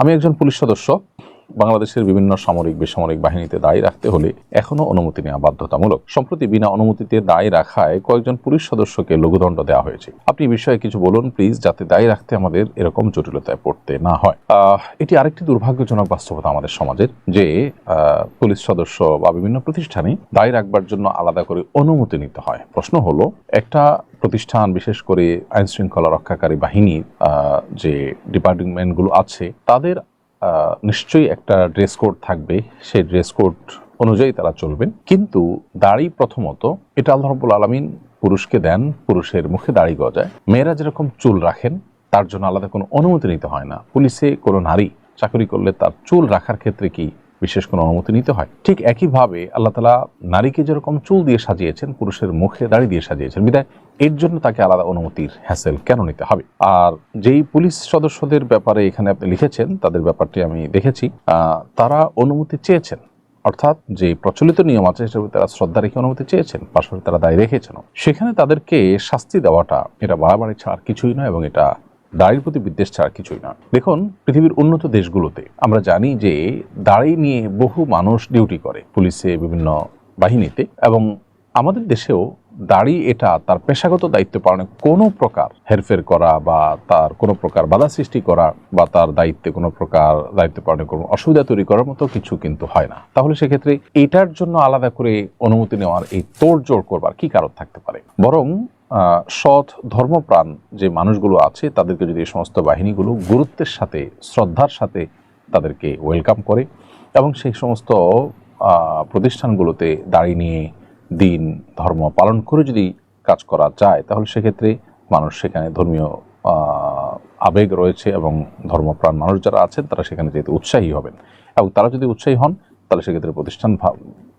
আমি একজন পুলিশ সদস্য। বাংলাদেশের বিভিন্ন সামরিক, বেসামরিক বাহিনীতে দায়ী রাখতে হলে এখনও অনুমতি নেওয়া বাধ্যতামূলক। সম্প্রতি বিনা অনুমতিতে দায়ী রাখায় কয়েকজন পুলিশ সদস্যকে লঘুদণ্ড দেওয়া হয়েছে। আপনি বিষয়ে কিছু বলুন প্লিজ, যাতে দায়ী রাখতে আমাদের এরকম জটিলতায় পড়তে না হয়। এটি আরেকটি দুর্ভাগ্যজনক বাস্তবতা আমাদের সমাজের, যে পুলিশ সদস্য বা বিভিন্ন প্রতিষ্ঠানে দায়ী রাখবার জন্য আলাদা করে অনুমতি নিতে হয়। প্রশ্ন হলো, একটা প্রতিষ্ঠান বিশেষ করে আইন শৃঙ্খলা রক্ষাকারী বাহিনীর আহ, যে ডিপার্টমেন্টগুলো আছে তাদের নিশ্চয়ই একটা ড্রেস কোড থাকবে। সেই ড্রেস কোড অনুযায়ী তারা চলবেন। কিন্তু দাড়ি প্রথমত এটা আল্লাহ রব্বুল আলমিন পুরুষকে দেন পুরুষের মুখে দাড়ি গজায়। মেয়েরা যেরকম চুল রাখেন তার জন্য আলাদা কোনো অনুমতি নিতে হয় না। পুলিশে কোনো নারী চাকরি করলে তার চুল রাখার ক্ষেত্রে কি বিশেষ কোনো অনুমতি নিতে হয়। ঠিক একইভাবে আল্লাহ তালা নারীকে যেরকম চুল দিয়ে সাজিয়েছেন, পুরুষের মুখে দাড়ি দিয়ে সাজিয়েছেন। বিদায়, এর জন্য তাকে আলাদা অনুমতির হ্যাসেল কেন নিতে হবে? আর যেই পুলিশ সদস্যদের ব্যাপারে এখানে আপনি লিখেছেন, তাদের ব্যাপারটি আমি দেখেছি তারা অনুমতি চেয়েছেন। অর্থাৎ যে প্রচলিত নিয়ম আছে সেটা তারা শ্রদ্ধা রেখে অনুমতি চেয়েছেন, পাশাপাশি তারা দায় রেখেছেন সেখানে তাদেরকে শাস্তি দেওয়াটা এটা বাড়াবাড়ি ছাড়া কিছুই নয় এবং এটা দাড়ির প্রতি বিদ্বেষ ছাড়া কিছুই না দেখুন, পৃথিবীর উন্নত দেশগুলোতে আমরা জানি যে দাড়ি নিয়ে বহু মানুষ ডিউটি করে, পুলিশে, বিভিন্ন বাহিনীতে, এবং আমাদের দেশেও দাড়ি এটা তার পেশাগত দায়িত্ব পালনে কোনো প্রকার হেরফের করা বা তার কোনো প্রকার বাধা সৃষ্টি করা বা তার দায়িত্বে কোনো প্রকার দায়িত্ব পালনে কোনো অসুবিধা তৈরি করার মতো কিছু কিন্তু হয় না। তাহলে সেক্ষেত্রে এটার জন্য আলাদা করে অনুমতি নেওয়ার এই তোড়জোড় করবার কি কারণ থাকতে পারে? বরং সৎ ধর্মপ্রাণ যে মানুষগুলো আছে, তাদেরকে যদি এই সমস্ত বাহিনীগুলো গুরুত্বের সাথে, শ্রদ্ধার সাথে তাদেরকে ওয়েলকাম করে এবং সেই সমস্ত প্রতিষ্ঠানগুলোতে দাঁড়িয়ে নিয়ে দিন, ধর্ম পালন করে যদি কাজ করা যায়, তাহলে সেক্ষেত্রে মানুষ সেখানে ধর্মীয় আবেগ রয়েছে এবং ধর্মপ্রাণ মানুষ যারা আছেন, তারা সেখানে যেতে উৎসাহী হবেন। এবং তারা যদি উৎসাহী হন, তাহলে সেক্ষেত্রে প্রতিষ্ঠান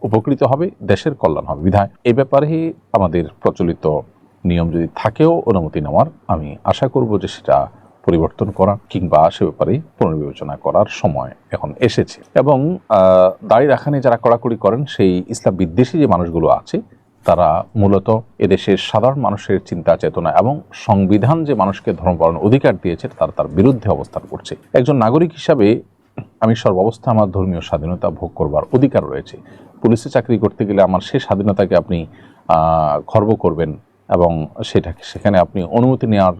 উপকৃত হবে, দেশের কল্যাণ হবে। বিধায় এই ব্যাপারে আমাদের প্রচলিত নিয়ম যদি থাকেও অনুমতি নেওয়ার, আমি আশা করব যে সেটা পরিবর্তন করা কিংবা সে ব্যাপারে পুনর্বিবেচনা করার সময় এখন এসেছে। এবং দাড়ি রাখা নিয়ে যারা কড়াকড়ি করেন, সেই ইসলাম বিদ্বেষী যে মানুষগুলো আছে, তারা মূলত এদেশের সাধারণ মানুষের চিন্তা, চেতনা এবং সংবিধান যে মানুষকে ধর্ম পালনের অধিকার দিয়েছে, তারা, তার বিরুদ্ধে অবস্থান করছে। একজন নাগরিক হিসাবে আমি সর্বাবস্থা আমার ধর্মীয় স্বাধীনতা ভোগ করবার অধিকার রয়েছে। পুলিশে চাকরি করতে গেলে আমার সেই স্বাধীনতাকে আপনি খর্ব করবেন এবং সেটাকে সেখানে আপনি অনুমতি নেওয়ার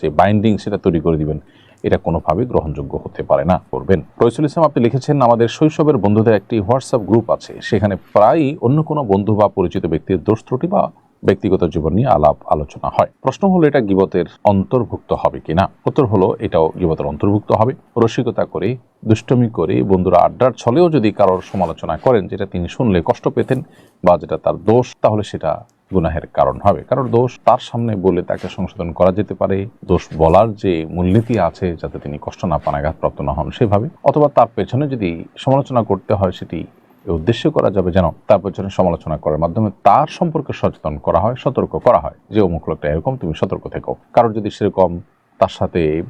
যে বাইন্ডিং সেটা তৈরি করে দিবেন, এটা কোনোভাবে গ্রহণযোগ্য হতে পারে না, করবেন। রইসুল ইসলাম, আপনি লিখেছেন, আমাদের শৈশবের বন্ধুদের একটি হোয়াটসঅ্যাপ গ্রুপ আছে, সেখানে প্রায়ই অন্য কোনো বন্ধু বা পরিচিত ব্যক্তির দোষ ত্রুটি বা ব্যক্তিগত জীবন নিয়ে আলাপ আলোচনা হয়। প্রশ্ন হলো, এটা গিবতের অন্তর্ভুক্ত হবে কিনা? উত্তর হলো, এটাও গিবতের অন্তর্ভুক্ত হবে। রসিকতা করে দুষ্টমি করে বন্ধুরা আড্ডার ছলেও যদি কারোর সমালোচনা করেন, যেটা তিনি শুনলে কষ্ট পেতেন বা যেটা তার দোষ, তাহলে সেটা গুনাহের কারণ হবে। কারণ দোষ তার সামনে বলে তাকে সংশোধন করা যেতে পারে। দোষ বলার যে মূলনীতি আছে, যাতে তিনি কষ্ট না পান, আঘাতপ্রাপ্ত না হন, সেভাবে। অথবা তার পেছনে যদি সমালোচনা করতে হয়, সেটি উদ্দেশ্য করা যাবে যেন তার পেছনে সমালোচনা করার মাধ্যমে তার সম্পর্কে সচেতন করা হয়, সতর্ক করা হয়। যে অমুক লোকটা এরকম, তুমি সতর্ক থেকো। কারোর যদি সেরকম তার সাথে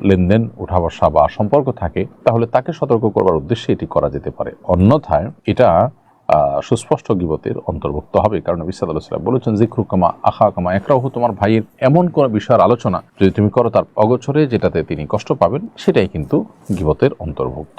লেনদেন উঠা বসা বা সম্পর্ক থাকে, তাহলে তাকে সতর্ক করবার উদ্দেশ্যে এটি করা যেতে পারে। অন্যথায় এটা সুস্পষ্ট গিবতের অন্তর্ভুক্ত হবে। কারণ বিশ্বাদ সাল্লাহ সাল্লাম বলেছেন জিক্রু কামা আখা কামা একরাহু তোমার ভাইয়ের এমন কোনো বিষয়ের আলোচনা যদি তুমি করো তার অগোচরে যেটাতে তিনি কষ্ট পাবেন, সেটাই কিন্তু গিবতের অন্তর্ভুক্ত।